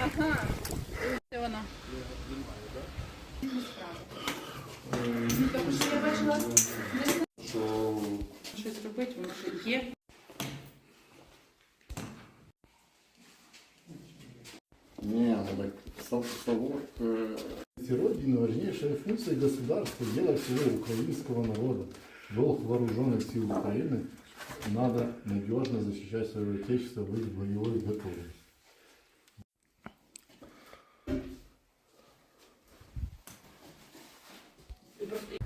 Ага. Це вона. Тому що я бачила, Що щось робити, не, ну так сов- совок э, Родина – важнейшая функция государства, дело всего украинского народа. Долг вооруженных сил Украины – надо надежно защищать свое отечество, быть в боевой готовности.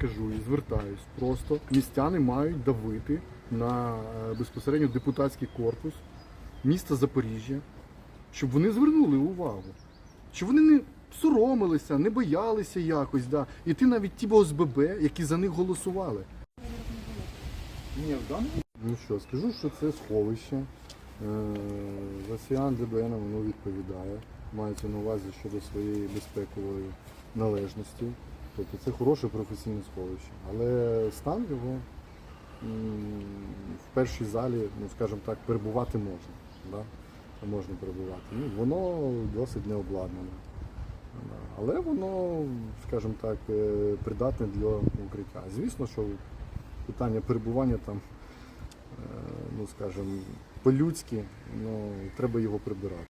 Кажу і звертаюсь. Просто містяни мають давити на е, безпосередньо депутатський корпус міста Запоріжжя, щоб вони звернули увагу. Щоб вони не соромилися, не боялися якось, да. І ти навіть ті ОСББ, які за них голосували. Ну що, скажу, що це сховище. Е, Росіян ДБН воно відповідає. Мається на увазі щодо своєї безпекової належності. Тобто це хороше професійне сховище. Але стан його в першій залі, ну скажімо так, перебувати можна. Да? Можна перебувати. Ну, воно досить необладнане. Да. Але воно, скажімо так, е, придатне для укриття. Звісно, що питання перебування там, е, ну скажімо, по-людськи, ну, треба його прибирати.